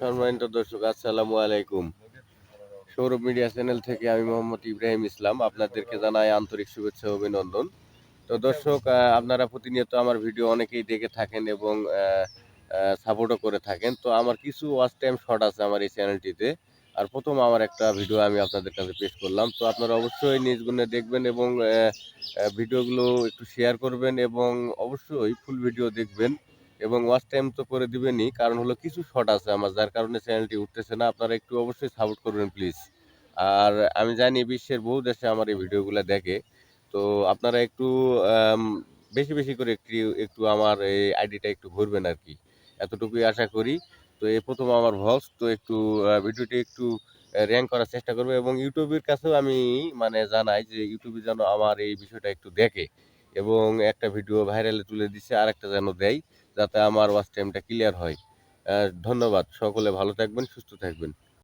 সম্মানিত দর্শক, আসসালামু আলাইকুম। সৌরভ মিডিয়া চ্যানেল থেকে আমি মোহাম্মদ ইব্রাহিম ইসলাম, আপনাদেরকে জানাই আন্তরিক শুভেচ্ছা অভিনন্দন। তো দর্শক আপনারা প্রতিনিয়ত আমার ভিডিও অনেকেই দেখে থাকেন এবং সাপোর্টও করে থাকেন। তো আমার কিছু ওয়াচ টাইম শর্ট আছে আমার এই চ্যানেলটিতে। আর প্রথম আমার একটা ভিডিও আমি আপনাদের কাছে পেশ করলাম। তো আপনারা অবশ্যই নিজ গুণে দেখবেন এবং ভিডিওগুলো একটু শেয়ার করবেন এবং অবশ্যই ফুল ভিডিও দেখবেন। এবং ওয়াচ টাইম তো করে দিবেনই। কারণ হলো কিছু শর্ট আছে আমার, যার কারণে চ্যানেলটি উঠতেছে না। আপনারা একটু অবশ্যই সাপোর্ট করবেন প্লিজ আর আমি জানি বিশ্বের বহু দেশে আমার এই ভিডিওগুলো দেখে। তো আপনারা একটু বেশি বেশি করে একটু একটু আমার এই আইডিটা একটু ঘুরবেন আর কি। এতটুকুই আশা করি। তো এই প্রথম আমার ভলস তো একটু ভিডিওটি একটু র্যাঙ্ক করার চেষ্টা করব। এবং ইউটিউবের কাছেও আমি মানে জানাই যে ইউটিউবে যেন আমার এই বিষয়টা একটু দেখে। এবং একটা ভিডিও ভাইরালে তুলে দিছে আর একটা যেন দেয় যাতে আমার ওয়াচ টাইমটা ক্লিয়ার হয়। ধন্যবাদ, সকলে ভালো থাকবেন, সুস্থ থাকবেন।